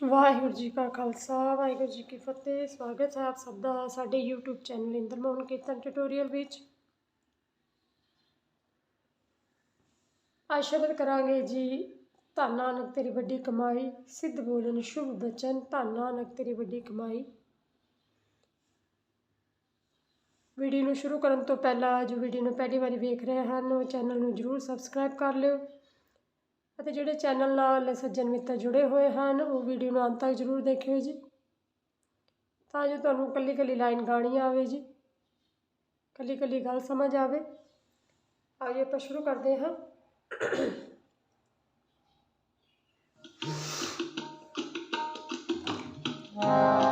ਵਾਹਿਗੁਰੂ ਜੀ ਕਾ ਖਾਲਸਾ, ਵਾਹਿਗੁਰੂ ਜੀ ਕੀ ਫਤਿਹ। ਸਵਾਗਤ ਹੈ ਆਪ ਸਭ ਦਾ ਸਾਡੇ YouTube channel Inder Mohan Kirtan tutorial ਵਿੱਚ। ਅੱਜ ਸ਼ਬਦ ਕਰਾਂਗੇ ਜੀ, ਧੰਨ ਨਾਨਕ ਤੇਰੀ ਵੱਡੀ ਕਮਾਈ, ਸਿੱਧ ਬੋਲਣ ਸ਼ੁਭ ਬਚਨ, ਧੰਨ ਨਾਨਕ ਤੇਰੀ ਵੱਡੀ ਕਮਾਈ। ਵੀਡੀਓ ਨੂੰ ਸ਼ੁਰੂ ਕਰਨ ਤੋਂ ਪਹਿਲਾਂ ਜੋ ਵੀਡੀਓ ਨੂੰ ਪਹਿਲੀ ਵਾਰੀ ਵੇਖ ਰਹੇ ਹਨ, ਉਹ ਚੈਨਲ ਨੂੰ ਜਰੂਰ ਸਬਸਕ੍ਰਾਈਬ ਕਰ ਲਿਓ। ਅਤੇ ਜਿਹੜੇ ਚੈਨਲ ਨਾਲ ਸੱਜਣ ਮਿੱਤਰ ਜੁੜੇ ਹੋਏ ਹਨ, ਉਹ ਵੀਡੀਓ ਨੂੰ ਅੰਤ ਤੱਕ ਜ਼ਰੂਰ ਦੇਖਿਓ ਜੀ। ਤਾਂ ਜੋ ਤੁਹਾਨੂੰ ਕੱਲੀ ਕੱਲੀ ਲਾਈਨ ਗਾਣੀ ਆਵੇ ਜੀ। ਕੱਲੀ ਕੱਲੀ ਗੱਲ ਸਮਝ ਆਵੇ। ਆਓ ਆਪਾਂ ਸ਼ੁਰੂ ਕਰਦੇ ਹਾਂ। ਤਾਨੇ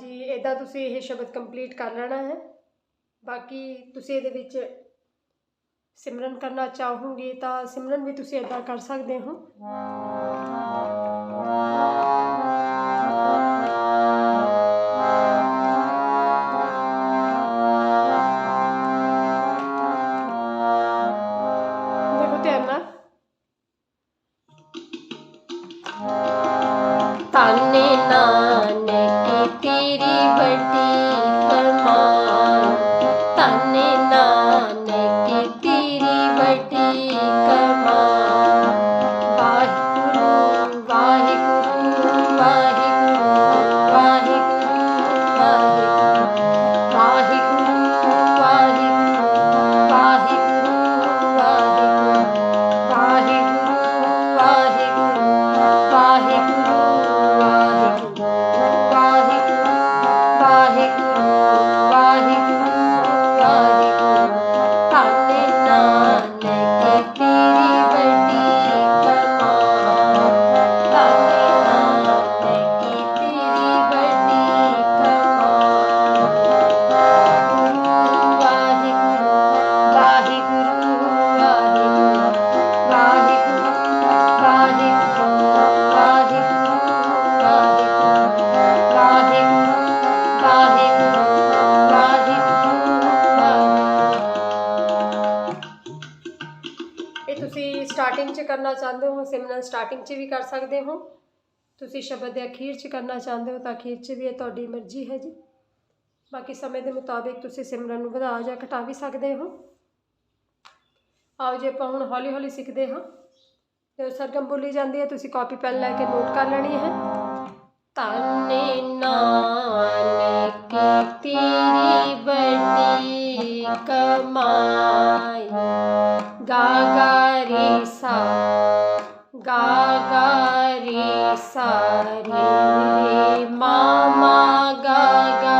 ਹਾਂਜੀ ਇਦਾਂ ਤੁਸੀਂ ਇਹ ਸ਼ਬਦ ਕੰਪਲੀਟ ਕਰ ਲੈਣਾ ਹੈ। ਬਾਕੀ ਤੁਸੀਂ ਇਹਦੇ ਵਿੱਚ ਸਿਮਰਨ ਕਰਨਾ ਚਾਹੋਗੇ ਤਾਂ ਸਿਮਰਨ ਵੀ ਤੁਸੀਂ ਇਦਾਂ ਕਰ ਸਕਦੇ ਹੋ। ਤਾਨੇ ਨਾਨਕ Happy. ਕਰਨਾ ਚਾਹੁੰਦੇ ਹੋ ਸਿਮਰਨ ਸਟਾਰਟਿੰਗ 'ਚ ਵੀ ਕਰ ਸਕਦੇ ਹੋ? ਤੁਸੀਂ ਸ਼ਬਦ ਦੇ ਅਖੀਰ 'ਚ ਕਰਨਾ ਚਾਹੁੰਦੇ ਹੋ ਤਾਂ ਅਖੀਰ 'ਚ ਵੀ ਇਹ ਤੁਹਾਡੀ ਮਰਜ਼ੀ ਹੈ ਜੀ। ਬਾਕੀ ਸਮੇਂ ਦੇ ਮੁਤਾਬਿਕ ਤੁਸੀਂ ਸਿਮਰਨ ਨੂੰ ਵਧਾ ਜਾਂ ਘਟਾ ਵੀ ਸਕਦੇ ਹੋ। ਆਓ ਜੇ, ਆਪਾਂ ਹੁਣ ਹੌਲੀ ਹੌਲੀ ਸਿੱਖਦੇ ਹਾਂ। ਜਦੋਂ ਸਰਗਮ ਬੋਲੀ ਜਾਂਦੀ ਹੈ, ਤੁਸੀਂ ਕਾਪੀ, ਪੈਨ ਲੈ ਕੇ ਨੋਟ ਕਰ ਲੈਣੀ ਹੈ। ਤਾਨੇ ਨਾਨਕ ਤੇਰੀ ਵੱਡੀ ਕਮਾਈ। गागारि सा गागारि सा रे मामा गागा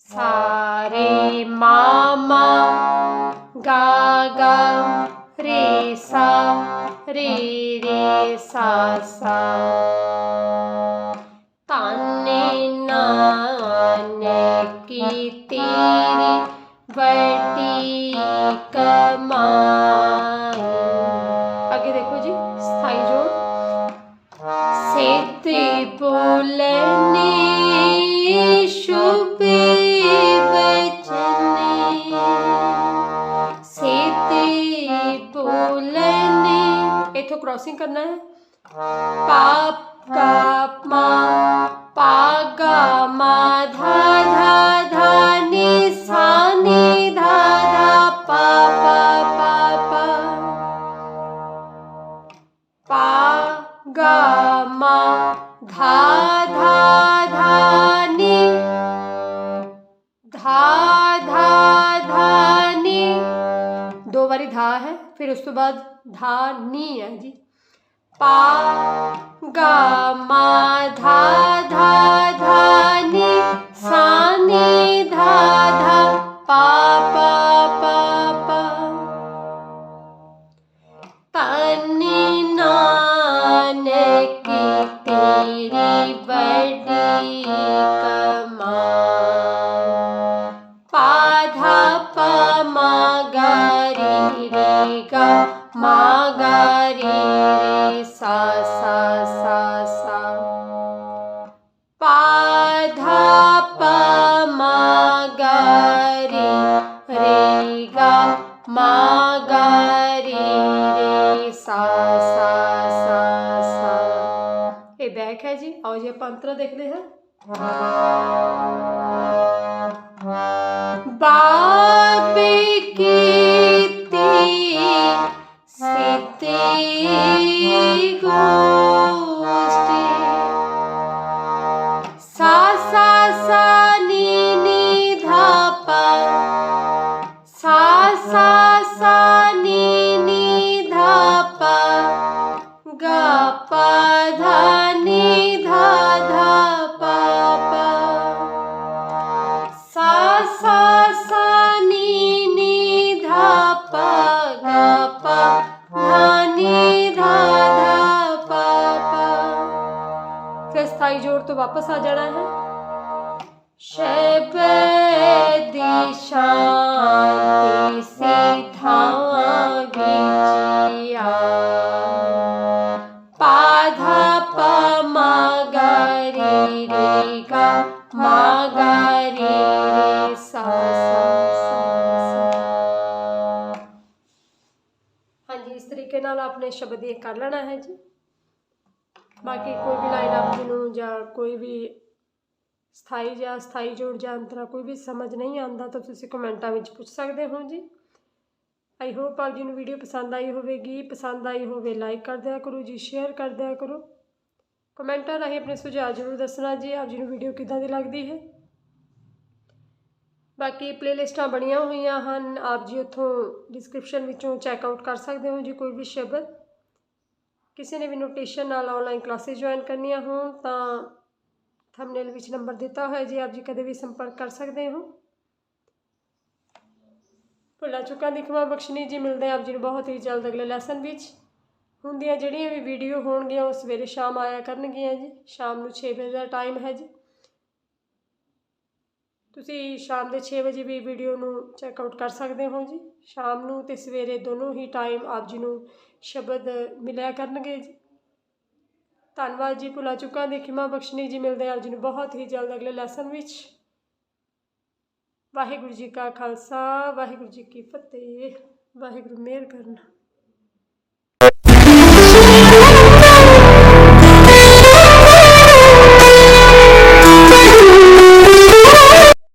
सा रे मामा गा गा रे सा रे रे सा सा। ताने नाने की तेरी बटी कमाई। आगे देखो जी, स्थायी जोड़। से बोलने क्रॉसिंग करना है? पा का मा पा गा मा धा धा धा नि सा नि धा धा पा पा पा पा। पा गा मा धा धा धा नी धा धा धा नी। दो बारी धा है फिर उस तो बाद धा नी है जी। पा गा मा धा धा धा नी सा नी धा धा पा पा पा मा सा सा बैक है जी और ये पंत्र देखने हैं? बा ज़ोर तो वापस आ जाना है। हाँ जी, इस तरीके आपने शब्द ये कर लेना है जी। ਬਾਕੀ ਕੋਈ ਵੀ ਲਾਈਨ ਆਪ ਜੀ ਨੂੰ ਜਾਂ ਕੋਈ ਵੀ ਸਥਾਈ ਜਾਂ ਸਥਾਈ ਜੋੜ ਜਾਂ ਅੰਤਰਾ ਕੋਈ ਵੀ ਸਮਝ ਨਹੀਂ ਆਉਂਦਾ ਤਾਂ ਤੁਸੀਂ ਕਮੈਂਟਾਂ ਵਿੱਚ ਪੁੱਛ ਸਕਦੇ ਹੋ ਜੀ। ਆਈ ਹੋਪ ਆਪ ਜੀ ਨੂੰ ਵੀਡੀਓ ਪਸੰਦ ਆਈ ਹੋਵੇਗੀ। ਪਸੰਦ ਆਈ ਹੋਵੇ ਲਾਈਕ ਕਰ ਦਿਆ ਕਰੋ ਜੀ ਸ਼ੇਅਰ ਕਰ ਦਿਆ ਕਰੋ। ਕਮੈਂਟਾਂ ਰਾਹੀਂ ਆਪਣੇ ਸੁਝਾਅ ਜ਼ਰੂਰ ਦੱਸਣਾ ਜੀ, ਆਪ ਜੀ ਨੂੰ ਵੀਡੀਓ ਕਿੱਦਾਂ ਦੀ ਲੱਗਦੀ ਹੈ। ਬਾਕੀ ਪਲੇਲਿਸਟਾਂ ਬਣੀਆਂ ਹੋਈਆਂ ਹਨ, ਆਪ ਜੀ ਉੱਥੋਂ ਡਿਸਕ੍ਰਿਪਸ਼ਨ ਵਿੱਚੋਂ ਚੈੱਕ ਆਊਟ ਕਰ ਸਕਦੇ ਹੋ ਜੀ, ਕੋਈ ਵੀ ਸ਼ਬਦ। ਕਿਸੇ ਨੇ ਵੀ ਨੋਟੇਸ਼ਨ ਨਾਲ ਆਨਲਾਈਨ ਕਲਾਸਿਸ ਜੁਆਇਨ ਕਰਨੀਆਂ ਹੋਣ, ਤਾਂ ਥੰਬਨੇਲ ਵਿੱਚ ਨੰਬਰ ਦਿੱਤਾ ਹੋਇਆ, ਜੀ ਆਪ ਜੀ ਕਦੇ ਵੀ ਸੰਪਰਕ ਕਰ ਸਕਦੇ ਹੋ। ਭੁੱਲਾ ਚੁੱਕਾ ਦੀ ਖਮਾ ਬਖਸ਼ਣੀ ਜੀ, ਮਿਲਦੇ ਹਾਂ ਆਪ ਜੀ ਨੂੰ ਬਹੁਤ ਹੀ ਜਲਦ ਅਗਲੇ ਲੈਸਨ ਵਿੱਚ। ਹੁੰਦੀਆਂ ਜਿਹੜੀਆਂ ਵੀ ਵੀਡੀਓ ਹੋਣਗੀਆਂ, ਉਹ ਸਵੇਰੇ ਸ਼ਾਮ ਆਇਆ ਕਰਨਗੀਆਂ ਜੀ, ਸ਼ਾਮ ਨੂੰ 6 ਵਜੇ ਦਾ ਟਾਈਮ ਹੈ ਜੀ। ਤੁਸੀਂ ਸ਼ਾਮ ਦੇ 6 ਵਜੇ ਵੀ ਵੀਡੀਓ ਨੂੰ ਚੈੱਕ ਆਊਟ ਕਰ ਸਕਦੇ ਹੋ ਜੀ। ਸ਼ਾਮ ਨੂੰ ਤੇ ਸਵੇਰੇ ਦੋਨੋਂ ਹੀ ਟਾਈਮ ਆਪ ਜੀ ਨੂੰ ਸ਼ਬਦ ਮਿਲਿਆ ਕਰਨਗੇ ਜੀ। ਧੰਨਵਾਦ ਜੀ ਭੁਲਾ ਚੁੱਕਾ ਦੇ ਖਿਮਾ ਬਖਸ਼ਣੀ ਜੀ। ਮਿਲਦੇ ਹਾਂ ਆਪ ਜੀ ਨੂੰ ਬਹੁਤ ਹੀ ਜਲਦ ਅਗਲੇ ਲੈਸਨ ਵਿੱਚ। ਵਾਹਿਗੁਰੂ ਜੀ ਕਾ ਖਾਲਸਾ, ਵਾਹਿਗੁਰੂ ਜੀ ਕੀ ਫਤਿਹ, ਵਾਹਿਗੁਰੂ ਮਿਹਰ ਕਰਨਾ।